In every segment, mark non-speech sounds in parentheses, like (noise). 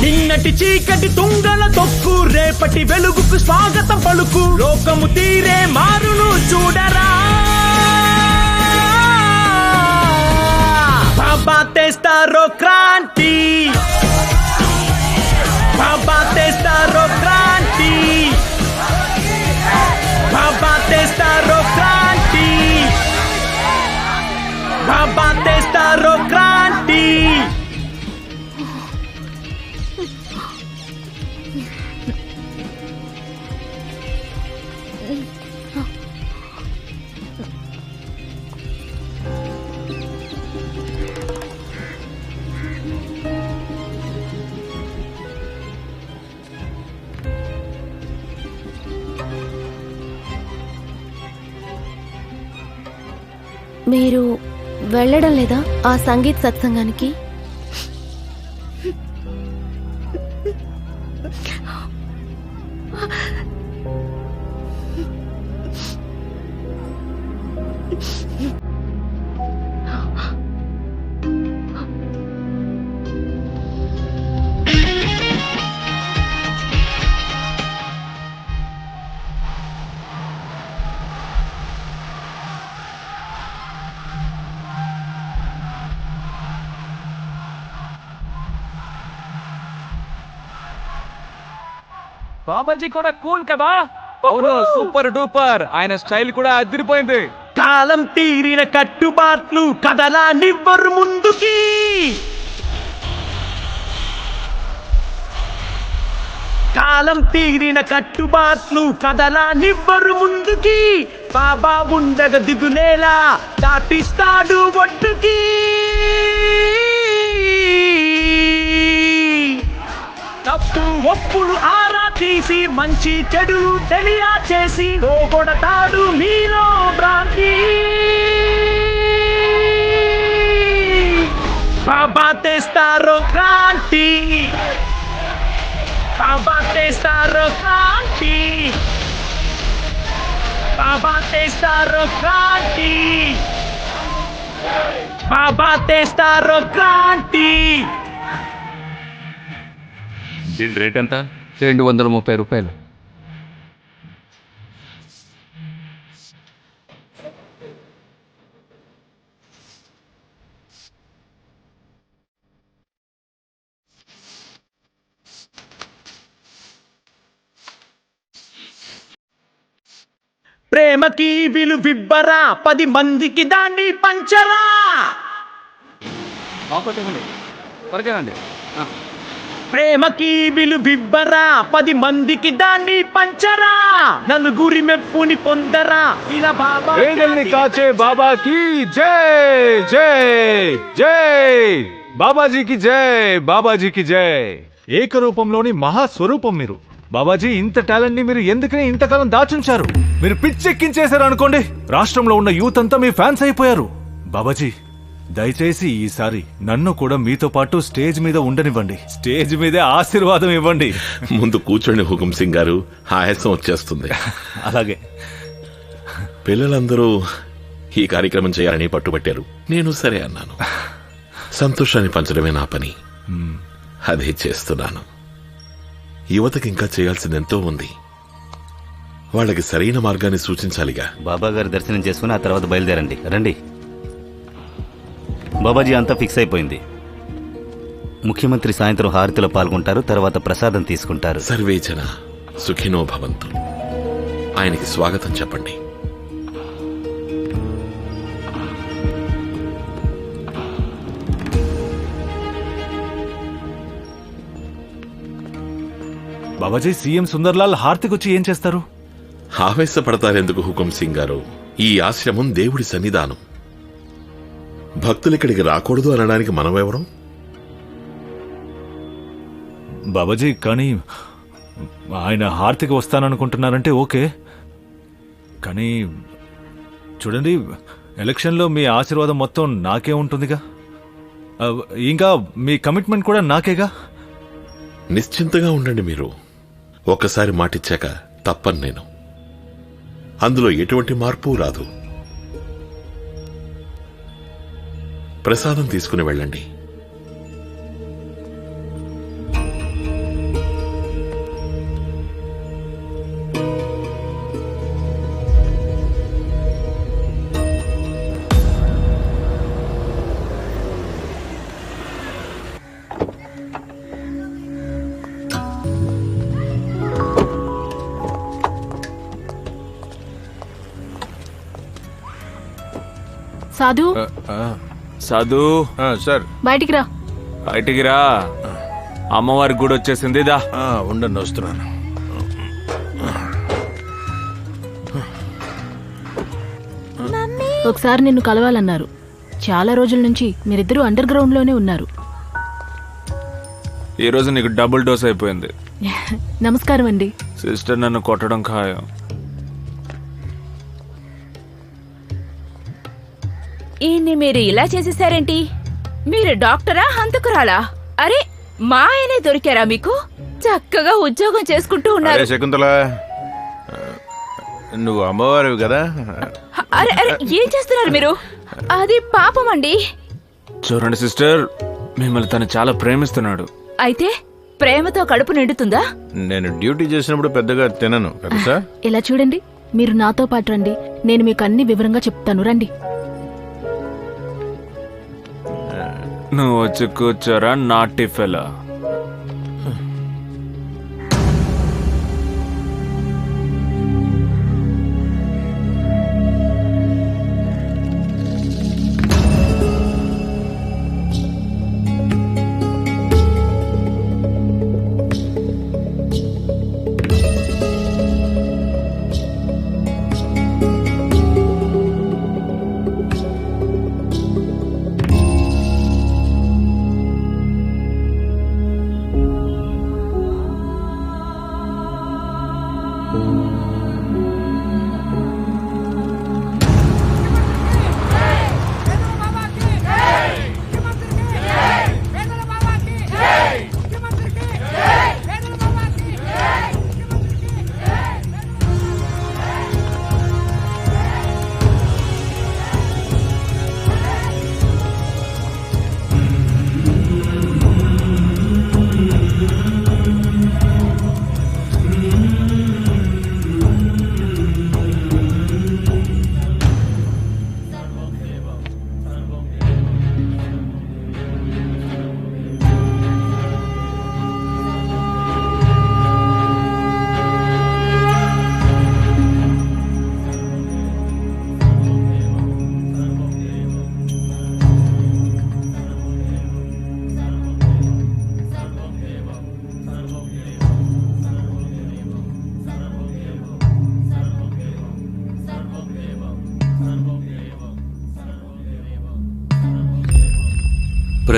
నిన్నటి చీకటి తుంగల తొక్కు రేపటి వెలుగుకు స్వాగతం పలుకు. లోకము తీరే మారును చూడరా. బాబా తెస్తారో క్రాంతి. మీరు వెళ్ళడం లేదా ఆ సంగీత్ సత్సంగానికి? బాబాజీ కూడా కూల్ కదా? అవును సూపర్ డూపర్. ఆయన స్టైల్ కూడా అదిరిపోయింది. కాలం తీరిన కట్టుబాట్లు కదలా నివ్వరు ముందుకి. కాలం తీరిన కట్టుబాట్లు కదలా నివ్వరు ముందుకి. బాబా ఉండగ దిగులేలా దాటిస్తాడు ఒడ్డుకి తప్పు ఒప్పులు ఆరా తీసి మంచి చెడులు తెలియా చేసి పోగొడతాడు మీలో భ్రాంతి. బాబా తెస్తారో క్రాంతి. బాబా తెస్తారో క్రాంతి. బాబా తెస్తారో క్రాంతి. బాబా తెస్తారో క్రాంతి. దీని రేట్ ఎంత? రెండు వందల ముప్పై రూపాయలు. ప్రేమకి విలువివ్వరా పది మందికి దాన్ని పంచరా. త్వరగానండి ప్రేమకి విలువివ్వరా? పది మందికి దాన్ని పంచరా? నలుగురి మెప్పుని పొందరా? ఇలా బాబా వేదల్ని కాచే బాబాకి? జై జై జై. బాబాజీకి జై బాబాజీకి జై. ఏకరూపంలోని మహాస్వరూపం మీరు. బాబాజీ ఇంత టాలెంట్ని మీరు ఎందుకని ఇంతకాలం దాచుంచారు? మీరు పిచ్చెక్కించేశారు అనుకోండి రాష్ట్రంలో ఉన్న యూత్ అంతా మీ ఫ్యాన్స్ అయిపోయారు. బాబాజీ దయచేసి ఈసారి నన్ను కూడా మీతో పాటు స్టేజ్ మీద ఉండనివ్వండి. స్టేజ్ మీదే ఆశీర్వాదం ఇవ్వండి. ముందు కూర్చోండి హుకుం సింగ్ గారు. ఆయాసం వచ్చేస్తుంది. (laughs) అలాగే. పిల్లలందరూ ఈ కార్యక్రమం చేయాలని పట్టుబట్టారు. నేను సరే అన్నాను. (laughs) సంతోషాన్ని పంచడమే నా పని. అదే చేస్తున్నాను. యువతకి ఇంకా చేయాల్సింది ఎంతో ఉంది. వాళ్ళకి సరైన మార్గాన్ని సూచించాలిగా. బాబా గారి దర్శనం చేసుకుని ఆ తర్వాత బయలుదేరండి. రండి. బాబాజీ అంతా ఫిక్స్ అయిపోయింది. ముఖ్యమంత్రి సాయంత్రం హారతిలో పాల్గొంటారు తర్వాత ప్రసాదం తీసుకుంటారు. సర్వేచన సుఖినో భవంతు. ఆయనకి స్వాగతం చెప్పండి. బాబాజీ సీఎం సుందర్లాల్ హార్తిక్ వచ్చి ఏం చేస్తారు? ఆవేశపడతారెందుకు హుకుం సింగ్ గారు? ఈ ఆశ్రమం దేవుడి సన్నిధానం. భక్తులు ఇక్కడికి రాకూడదు అనడానికి మనమెవరం? బాబాజీ కానీ ఆయన హార్తికి వస్తాననుకుంటున్నారంటే ఓకే. కానీ చూడండి ఎలక్షన్లో మీ ఆశీర్వాదం మొత్తం నాకే ఉంటుందిగా. ఇంకా మీ కమిట్మెంట్ కూడా నాకేగా? నిశ్చింతగా ఉండండి మీరు. ఒక్కసారి మాటిచ్చాక తప్పను నేను. అందులో ఎటువంటి మార్పు రాదు. ప్రసాదం తీసుకుని వెళ్ళండి. సాధు? సదు సార్. బయటికి రా. బయటికి రా. అమ్మవారి గుడి వచ్చేసింది దా. ఉండండి వస్తున్నాను. ఒకసారి నిన్ను కలవాలన్నారు. చాలా రోజుల నుంచి మీరిద్దరూ అండర్ గ్రౌండ్లోనే ఉన్నారు. ఈ రోజు నీకు డబుల్ డోస్ అయిపోయింది. (laughs) నమస్కారం అండి సిస్టర్ నన్ను కొట్టడం ఖాయం. ఈయన్ని మీరు ఇలా చేసేసారేంటి? మీరు డాక్టరా హంతకురాలా? అరే మా ఆయనే దొరికారా మీకు? చక్కగా ఉద్యోగం చేసుకుంటూ అరే ఉన్నారు శకుంతల నువ్వు అమ్మవారివి కదా? అరే అరే ఏం చేస్తున్నారు మీరు? అది పాపం అండి. చూడండి సిస్టర్ మిమ్మల్ని తను చాలా ప్రేమిస్తున్నాడు. అయితే ప్రేమతో కడుపు నిండుతుందా? నేను డ్యూటీ చేసినప్పుడు పెద్దగా తినను ఇలా చూడండి మీరు నాతో పాటు రండి. నేను మీకు అన్ని వివరంగా చెప్తాను రండి. నువ్వు వచ్చి కూర్చోరా నాటి ఫెలా.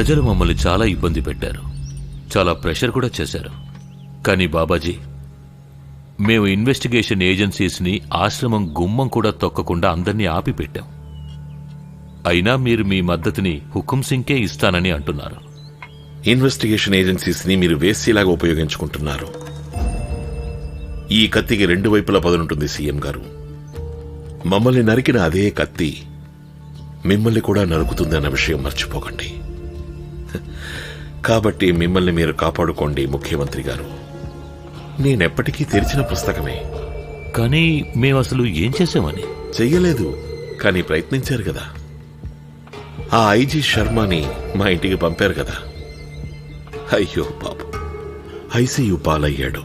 ప్రజలు మమ్మల్ని చాలా ఇబ్బంది పెట్టారు. చాలా ప్రెషర్ కూడా చేశారు. కానీ బాబాజీ మేము ఇన్వెస్టిగేషన్ ఏజెన్సీస్ని ఆశ్రమం గుమ్మం కూడా తొక్కకుండా అందరినీ ఆపిపెట్టాం. అయినా మీరు మీ మద్దతుని హుకుం సింగ్కే ఇస్తానని అంటున్నారు. ఇన్వెస్టిగేషన్ ఏజెన్సీస్ని మీరు వేసేలాగా ఉపయోగించుకుంటున్నారు. ఈ కత్తికి రెండు వైపులా పదునుంటుంది సీఎం గారు. మమ్మల్ని నరికిన అదే కత్తి మిమ్మల్ని కూడా నరుకుతుందన్న విషయం మర్చిపోకండి. కాబట్టి మిమ్మల్ని మీరు కాపాడుకోండి ముఖ్యమంత్రి గారు. నేనెప్పటికీ తెరిచిన పుస్తకమే. కానీ మేము అసలు ఏం చేసామని చెయ్యలేదు కానీ ప్రయత్నించారు కదా. ఆ ఐజీ శర్మని మా ఇంటికి పంపారు కదా. అయ్యో పాపం. ఐసీయూ పాలయ్యాడు.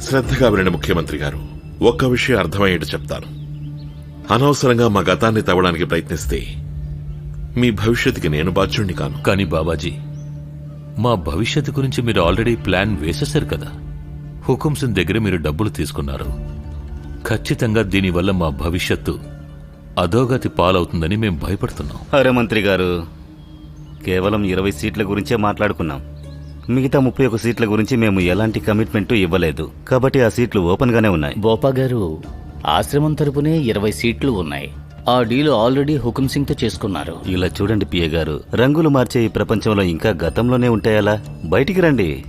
శ్రద్ధగా వినండి ముఖ్యమంత్రి గారు. ఒక్క విషయం అర్థమయ్యేట్టు చెప్తాను. అనవసరంగా మా గతాన్ని తవ్వడానికి ప్రయత్నిస్తే మీ భవిష్యత్తుకి నేను బాధ్యుణ్ణి కాను. కానీ బాబాజీ మా భవిష్యత్తు గురించి మీరు ఆల్రెడీ ప్లాన్ వేసేశారు కదా. హుకుం సింగ్ దగ్గర మీరు డబ్బులు తీసుకున్నారు. ఖచ్చితంగా దీనివల్ల మా భవిష్యత్తు అధోగతి పాలవుతుందని మేము భయపడుతున్నాం. అరే మంత్రి గారు కేవలం ఇరవై సీట్ల గురించే మాట్లాడుకున్నాం. మిగతా ముప్పై ఒక సీట్ల గురించి మేము ఎలాంటి కమిట్మెంట్ ఇవ్వలేదు. కాబట్టి ఆ సీట్లు ఓపెన్ గానే ఉన్నాయి. బోపా గారు ఆశ్రమం తరపునే ఇరవై సీట్లు ఉన్నాయి. ఆ డీల్ ఆల్రెడీ హుకుం సింగ్తో చేసుకున్నారు. ఇలా చూడండి పిఏ గారు రంగులు మార్చే ఈ ప్రపంచంలో ఇంకా గతంలోనే ఉంటాయలా? బయటికి రండి.